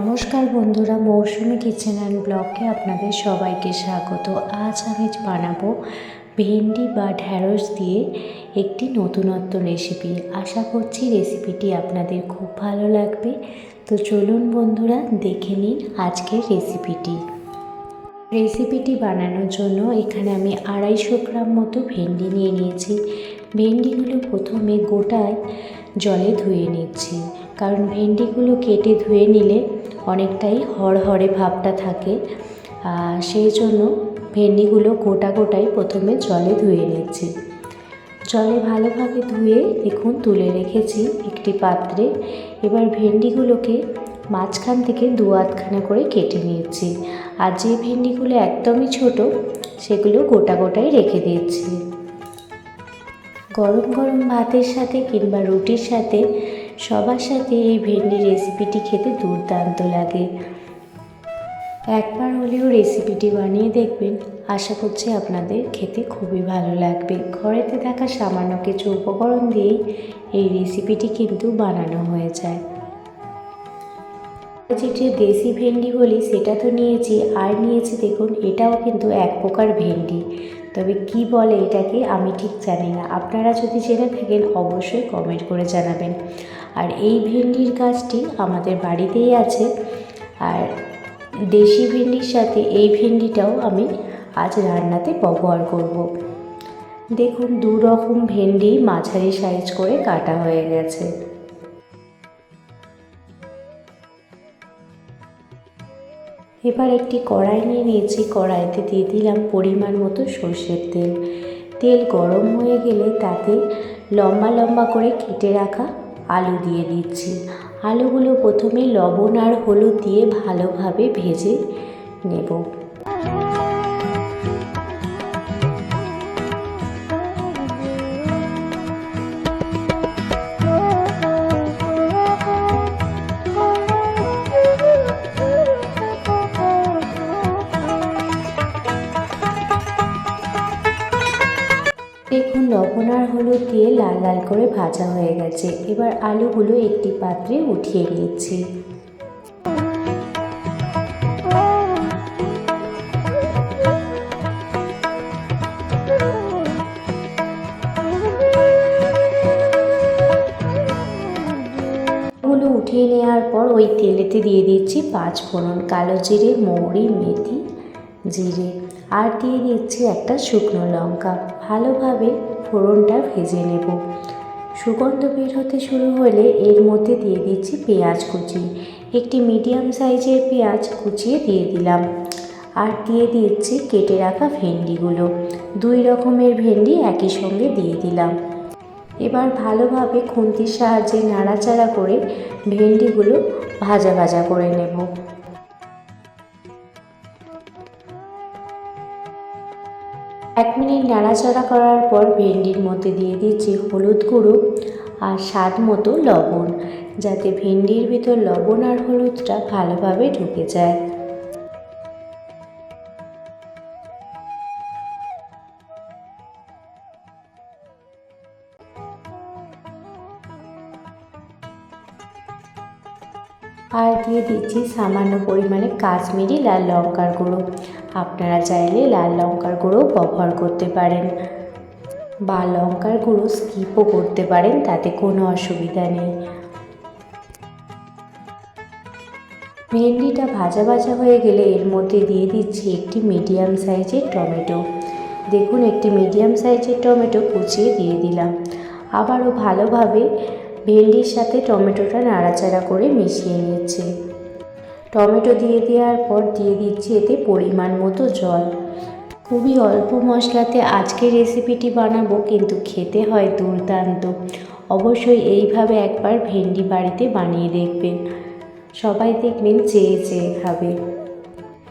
নমস্কার বন্ধুরা, মৌসুমি kitchen and ব্লগে আপনাদের সবাইকে স্বাগত। আজ আমি বানাবো ভেন্ডি বা ঢ্যাঁড়স দিয়ে একটি নতুনত্ব রেসিপি। আশা করছি রেসিপিটি আপনাদের খুব ভালো লাগবে। তো চলুন বন্ধুরা, দেখে নিন আজকের রেসিপিটি। রেসিপিটি বানানোর জন্য এখানে আমি আড়াইশো গ্রাম মতো ভেন্ডি নিয়ে নিয়েছি। ভেন্ডিগুলো প্রথমে গোটায় জলে ধুয়ে নিচ্ছি। কারণ ভেন্ডিগুলো কেটে ধুয়ে নিলে অনেকটাই হড়হড়ে ভাবটা থাকে। সেই জন্য ভেন্ডিগুলো গোটা গোটাই প্রথমে জলে ধুয়ে নিচ্ছি। জলে ভালোভাবে ধুয়ে দেখুন তুলে রেখেছি একটি পাত্রে। এবার ভেন্ডিগুলোকে মাঝখান থেকে দু আধখানা করে কেটে নিয়েছি আর যে ভেন্ডিগুলো একদমই ছোট, সেগুলো গোটা গোটাই রেখে দিয়েছি গরম গরম ভাতের সাথে কিংবা রুটির সাথে সবার সাথে এই ভেন্ডি রেসিপিটি খেতে দুর্দান্ত লাগে। একবার হলেও রেসিপিটি বানিয়ে দেখবেন, আশা করছি আপনাদের খেতে খুবই ভালো লাগবে। ঘরেতে থাকা সামান্য কিছু উপকরণ দিয়েই এই রেসিপিটি কিন্তু বানানো হয়ে যায়। যেটি দেশি ভেন্ডি বলি সেটা তো নিয়েছি, আর নিয়েছি দেখুন, এটাও কিন্তু এক প্রকার ভেন্ডি। তবে কি বলে এটাকে আমি ঠিক জানি না। আপনারা যদি জেনে থাকেন, অবশ্যই কমেন্ট করে জানাবেন। আর এই ভেন্ডির গাছটি আমাদের বাড়িতেই আছে। আর দেশি ভেন্ডির সাথে এই ভেন্ডিটাও আমি আজ রান্নাতে ব্যবহার করব। দেখুন দু রকম ভেন্ডি মাঝারি সাইজ করে কাটা হয়ে গেছে। এবার একটি কড়াই নিয়ে নিয়েছি। কড়াইতে দিয়ে দিলাম পরিমাণ মতো সর্ষের তেল। তেল গরম হয়ে গেলে তাতে লম্বা লম্বা করে কেটে রাখা আলু দিয়ে দিচ্ছি। আলুগুলো প্রথমে লবণ আর হলুদ দিয়ে ভালোভাবে ভেজে নেব। লবণ আর হলুদ দিয়ে লাল লাল করে ভাজা হয়ে গেছে। এবার আলুগুলো একটি পাত্রে উঠিয়ে নিচ্ছি। উঠিয়ে নেওয়ার পর ওই তেলেতে দিয়ে দিচ্ছি পাঁচ ফোড়ন কালো জিরে, মৌরি, মেথি জিরে। আর দিয়ে দিচ্ছি একটা শুকনো লঙ্কা। ভালোভাবে ফোড়নটা ভেজে নেব। সুগন্ধ বের হতে শুরু হলে এর মধ্যে দিয়ে দিচ্ছি পেঁয়াজ কুচি। একটি মিডিয়াম সাইজের পেঁয়াজ কুচিয়ে দিয়ে দিলাম। আর দিয়ে দিচ্ছি কেটে রাখা ভেন্ডিগুলো। দুই রকমের ভেন্ডি একই সঙ্গে দিয়ে দিলাম। এবার ভালোভাবে খুন্তির সাহায্যে নাড়াচাড়া করে ভেন্ডিগুলো ভাজা ভাজা করে নেব। এক মিনিট নাড়াচাড়া করার পর ভেন্ডির মধ্যে দিয়ে দিচ্ছি হলুদ গুঁড়ো আর স্বাদ মতো লবণ, যাতে ভেন্ডির ভিতর লবণ আর হলুদটা ভালোভাবে ঢুকে যায়। আর দিয়ে দিচ্ছি সামান্য পরিমাণে কাশ্মীরি লাল লঙ্কার গুঁড়ো। আপনারা চাইলে লাল লঙ্কার গুঁড়ো ব্যবহার করতে পারেন। বা লঙ্কার গুঁড়ো স্কিপও করতে পারেন, তাতে কোনো অসুবিধা নেই। ভেন্ডিটা ভাজা ভাজা হয়ে গেলে এর মধ্যে দিয়ে দিচ্ছি একটি মিডিয়াম সাইজের টমেটো। দেখুন, একটি মিডিয়াম সাইজের টমেটো কুচিয়ে দিয়ে দিলাম। আবারও ভালোভাবে ভেন্ডির সাথে টমেটোটা নাড়াচাড়া করে মিশিয়ে নিচ্ছে। টমেটো দিয়ে দেওয়ার পর দিয়ে দিচ্ছি এতে পরিমাণ মতো জল। খুবই অল্প মশলাতে আজকের রেসিপিটি বানাবো, কিন্তু খেতে হয় দুর্দান্ত। অবশ্যই এইভাবে একবার ভেন্ডি বাড়িতে বানিয়ে দেখবেন। সবাই দেখবেন চেয়ে চেয়ে খাবে।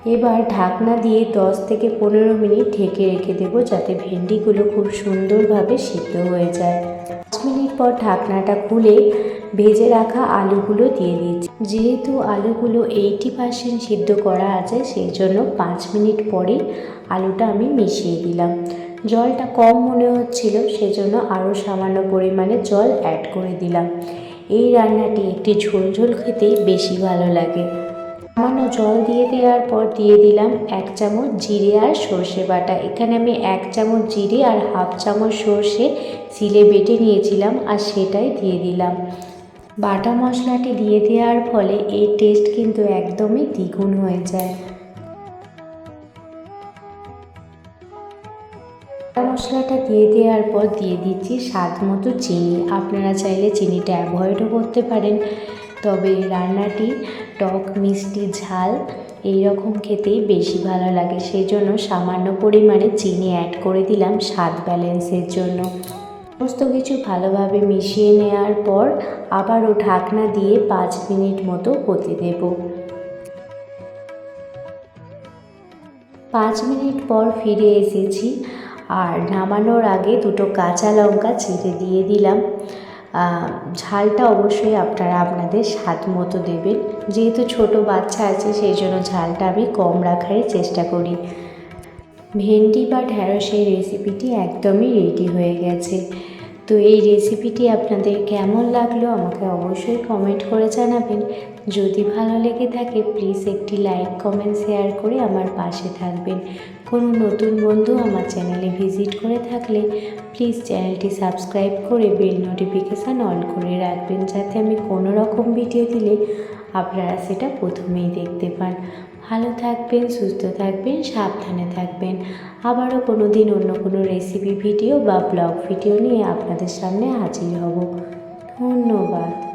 এবার ঢাকনা দিয়ে দশ থেকে পনেরো মিনিট ঢেকে রেখে দেবো যাতে ভেন্ডিগুলো খুব সুন্দরভাবে সিদ্ধ হয়ে যায়। পাঁচ মিনিট পর ঢাকনাটা খুলে ভেজে রাখা আলুগুলো দিয়ে দিচ্ছি। যেহেতু আলুগুলো এইটি পার্সেন্ট সিদ্ধ করা আছে, সেই জন্য পাঁচ মিনিট পরে আলুটা আমি মিশিয়ে দিলাম। জলটা কম মনে হচ্ছিল, সেজন্য আরও সামান্য পরিমাণে জল অ্যাড করে দিলাম। এই রান্নাটি একটি ঝোল ঝোল খেতেই বেশি ভালো লাগে। সামান্য জল দিয়ে দেওয়ার পর দিয়ে দিলাম এক চামচ জিরে আর সর্ষে বাটা। এখানে আমি এক চামচ জিরে আর হাফ চামচ সর্ষে সিলে বেটে নিয়েছিলাম আর সেটাই দিয়ে দিলাম। বাটা মশলাটি দিয়ে দেওয়ার ফলে এর টেস্ট কিন্তু একদমই দ্বিগুণ হয়ে যায়। মশলাটা দিয়ে দেওয়ার পর দিয়ে দিচ্ছি স্বাদ মতো চিনি। আপনারা চাইলে চিনিটা অ্যাভয়েডও করতে পারেন। তবে রান্নাটি টক, মিষ্টি, ঝাল এই রকম খেতেই বেশি ভালো লাগে। সেই জন্য সামান্য পরিমাণে চিনি অ্যাড করে দিলাম স্বাদ ব্যালেন্সের জন্য। সমস্ত কিছু ভালোভাবে মিশিয়ে নেওয়ার পর আবারও ঢাকনা দিয়ে পাঁচ মিনিট মতো হতে দেব। পাঁচ মিনিট পর ফিরে এসেছি। আর নামানোর আগে দুটো কাঁচা লঙ্কা চিড়ে দিয়ে দিলাম। ঝালটা অবশ্যই আপনারা আপনাদের স্বাদ মতো দেবেন। যেহেতু ছোট বাচ্চা আছে, সেই জন্য ঝালটা আমি কম রাখারই চেষ্টা করি। ভেন্ডি বা ঢ্যাঁড়সের রেসিপিটি একদমই রেডি হয়ে গেছে। তো এই রেসিপিটি আপনাদের কেমন লাগল আমাকে অবশ্যই কমেন্ট করে জানাবেন। যদি ভালো লেগে থাকে প্লিজ একটি লাইক কমেন্ট শেয়ার করে আমার পাশে থাকবেন। কোনো নতুন বন্ধু আমার চ্যানেলে ভিজিট করে থাকলে প্লিজ চ্যানেলটি সাবস্ক্রাইব করে বেল নোটিফিকেশান অন করে রাখবেন। যাতে আমি কোনো রকম ভিডিও দিলে আপনারা সেটা প্রথমেই দেখতে পান। ভালো থাকবেন, সুস্থ থাকবেন, সাবধানে থাকবেন। আবারও কোনো দিন অন্য কোনো রেসিপি ভিডিও বা ব্লগ ভিডিও নিয়ে আপনাদের সামনে হাজির হব। ধন্যবাদ।